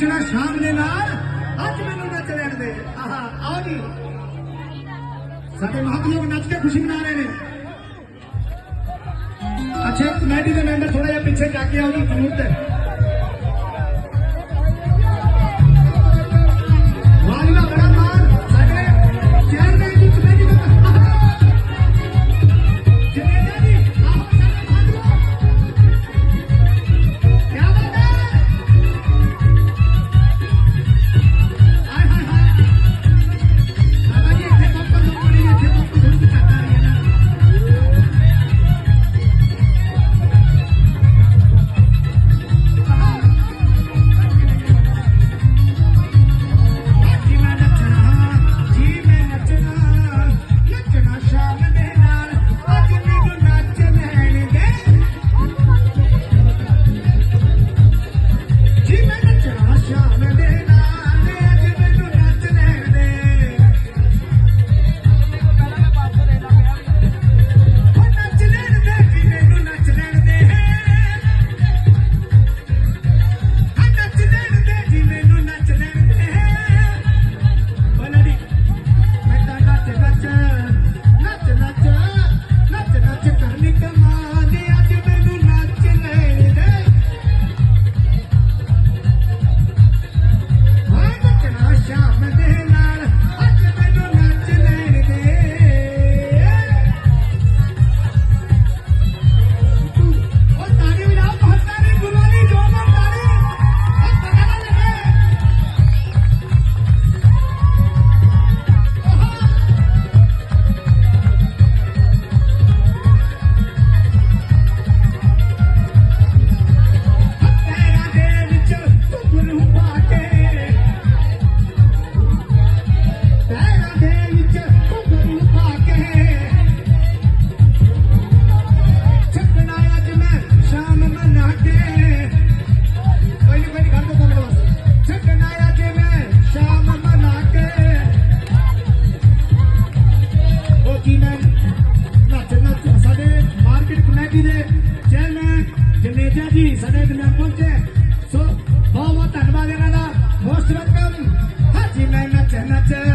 आचण शाम जे लाइ अॼु मैनू नच ले आत लोग नच के ख़ुशी मनारे अच्छा कमेटी के मेंबर थोड़ा जा पीछे जाके आओ ज़रूरत है। ਦੇ ਚੇਅਰਮੈਨ ਜਨੇਜਾ ਜੀ ਸਾਡੇ ਦਰਮਿਆਨ ਪਹੁੰਚੇ। ਸੋ ਬਹੁਤ ਬਹੁਤ ਧੰਨਵਾਦ ਇਹਨਾਂ ਦਾ। ਮੋਸਟ ਵੈਲਕਮ ਹਾਜੀ, ਮੈਂ ਨੱਚ ਨੱਚ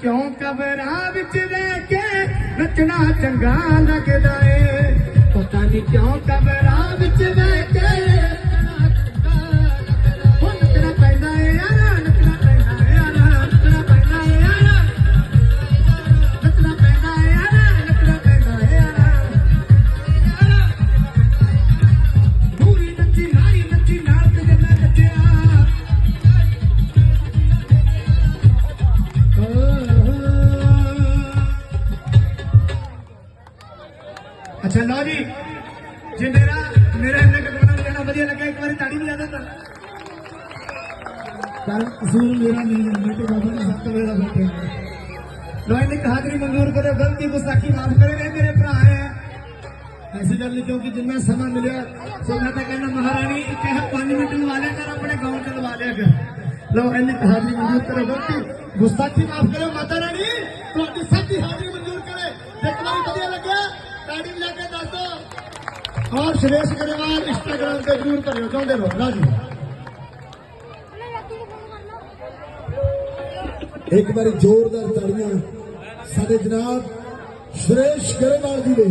ਕਿਉਂ ਕਬਰਾਂ ਵਿੱਚ ਲੈ ਕੇ ਨੱਚਣਾ ਚੰਗਾ ਲੱਗਦਾ ਏ? ਪਤਾ ਨਹੀਂ ਕਿਉਂ ਕਬਰਾਂ ਵਿੱਚ ਲੈ ਅੱਛਾ ਲਓ ਜੀ ਜੇ ਮੇਰਾ ਮੇਰਾ ਇੰਨੇ ਕੁ ਗਾਣਾ ਵਜਾਣਾ ਵਧੀਆ ਲੱਗਾ ਇੱਕ ਵਾਰੀ ਤਾੜੀ ਵਜਾ ਦੇ ਤਾਂ ਪਰ ਕਸੂਰ ਮੇਰਾ ਨਹੀਂ ਹੈ ਮੈਂ ਤੇ ਬਾਬਾ ਨੇ ਸੱਤ ਵਜੇ ਦਾ ਬੈਠੇ ਲੋ ਇਹਨੇ ਹਾਜ਼ਰੀ ਮਨਜ਼ੂਰ ਕਰੋ ਗਲਤੀ ਗੁਸਤਾਖੀ ਮਾਫ ਕਰੇ ਇਹ ਮੇਰੇ ਭਰਾ ਹੈ ਐਸੀ ਗੱਲ ਨਹੀਂ ਕਿਉਂਕਿ ਜਿੰਨਾ ਸਮਾਂ ਮਿਲਿਆ ਸੋ ਮੈਂ ਤਾਂ ਕਹਿੰਦਾ ਮਹਾਰਾਣੀ ਇੱਕ ਹੈ 5 ਮਿੰਟ ਲਵਾ ਲਿਆ ਕਰ ਆਪਣੇ ਗਾਉਂ ਚ ਲਵਾ ਲਿਆ ਕਰ ਲਓ ਇਹਨੇ ਹਾਜ਼ਰੀ ਮਨਜ਼ੂਰ ਕਰੋ ਗਲਤੀ ਗੁਸਤਾਖੀ ਮਾਫ ਕਰੋ ਮਾਤਾ ਰਾਣੀ ਤੁਹਾਡੀ ਸੱਚੀ ਹਾਜ਼ਰੀ ਮਨਜ਼ੂਰ ਕਰੇ ताड़ी और सुरेश ग्रेवाल इंस्टाग्राम पे ज़रूर करो चाहते हो राज़ी एक बार जोरदार ताड़ियाँ। साढ़े जनाब सुरेश ग्रेवाल जी ने